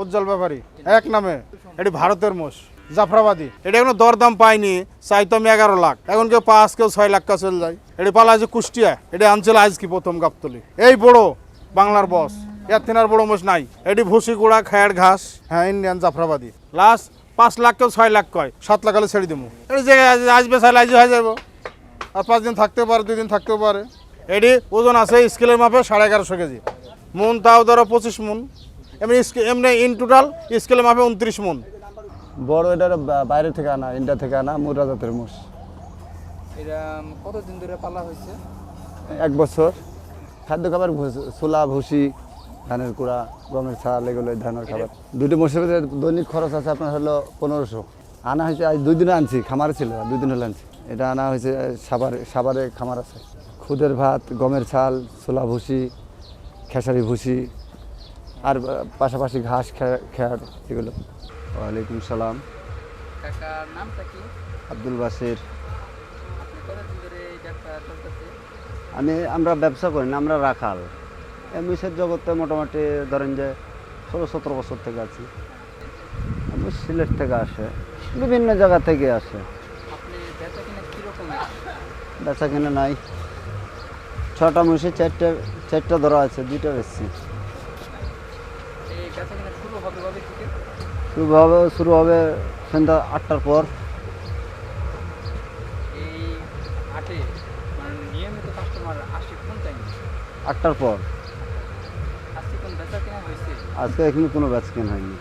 উজ্জ্বল ব্যাপারী, এক নামে। এটি ভারতের মোষ, জাফরাবাদী। এটা এখনও দরদাম পাইনি চাইতো আমি এগারো লাখ। এখন কেউ পাঁচ, কেউ ছয় লাখ কা চলে যায়। এটি পালা আছে কুষ্টিয়া, এটা আনছিল কি প্রথম গাবতলি। এই বড় বাংলার বস এর তিনার বড় মোষ নাই। এটি ভুসি কুড়া, খায়ের ঘাস হ্যাঁ ইন্ডিয়ান জাফরাবাদী। লাস্ট পাঁচ লাখ কেউ ছয় লাখ কয়, সাত লাখ হলে ছেড়ে দেবো এটি যে আসবে সাইলে আজ হয়ে যাব আর পাঁচ দিন থাকতে পারে, দুই দিন থাকতেও পারে। এটি ওজন আছে স্কেলের মাপে সাড়ে এগারোশো কেজি। মন তাও ধরো পঁচিশ মন। এমনি এমনি ইন টোটাল স্কেলের মাপে উনত্রিশ মন। বড় এটা বাইরে থেকে আনা ইন্ডিয়া থেকে আনা মুরা জাতের মোষ। এটা কতদিন ধরে পালা হয়েছে? এক বছর। খাদ্য খাবার ছোলা ভুসি ধানের কুড়া গমের ছাল এগুলো ধানের খাবার। দুটো মোষের ভিতরে দৈনিক খরচ আছে আপনার হলো পনেরোশো। আনা হয়েছে আজ দুই দিনে আনছি খামারে ছিল দুই দিন হলো আনছি। এটা আনা হয়েছে সাবারে সাবারে খামার আছে। খুদের ভাত গমের ছাল ছোলা ভুসি খেসারি ভুসি আর পাশাপাশি ঘাস খে- খেয়ার এগুলো। ওয়ালাইকুম সালাম। কাকার নামটা কি? আব্দুল বাসির। আমি আমরা ব্যবসা করি না আমরা রাখাল। মিশের জগতে মোটামুটি ধরেন যে ষোলো সতেরো বছর থেকে আছি। আমি সিলেট থেকে আসে বিভিন্ন জায়গা থেকে আসে। আপনি বেচা কিনা কিনে নাই। ছটা মহিষে চারটে চারটা ধরা আছে দুইটা কিনা শুরু হবে শুরু হবে সন্ধ্যা আটটার পর। আটটার পর। আজকে এখানে কোনো বেচা কেনা হয়নি।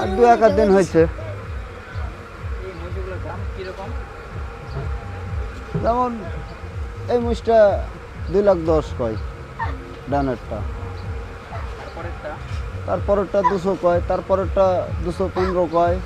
আর দু এক দিন হয়েছে। যেমন এই মুষটা দুই লাখ দশ কয় ডানেরটা তারপরেরটা দুশো কয় তারপরেরটা দুশো পনেরো কয়।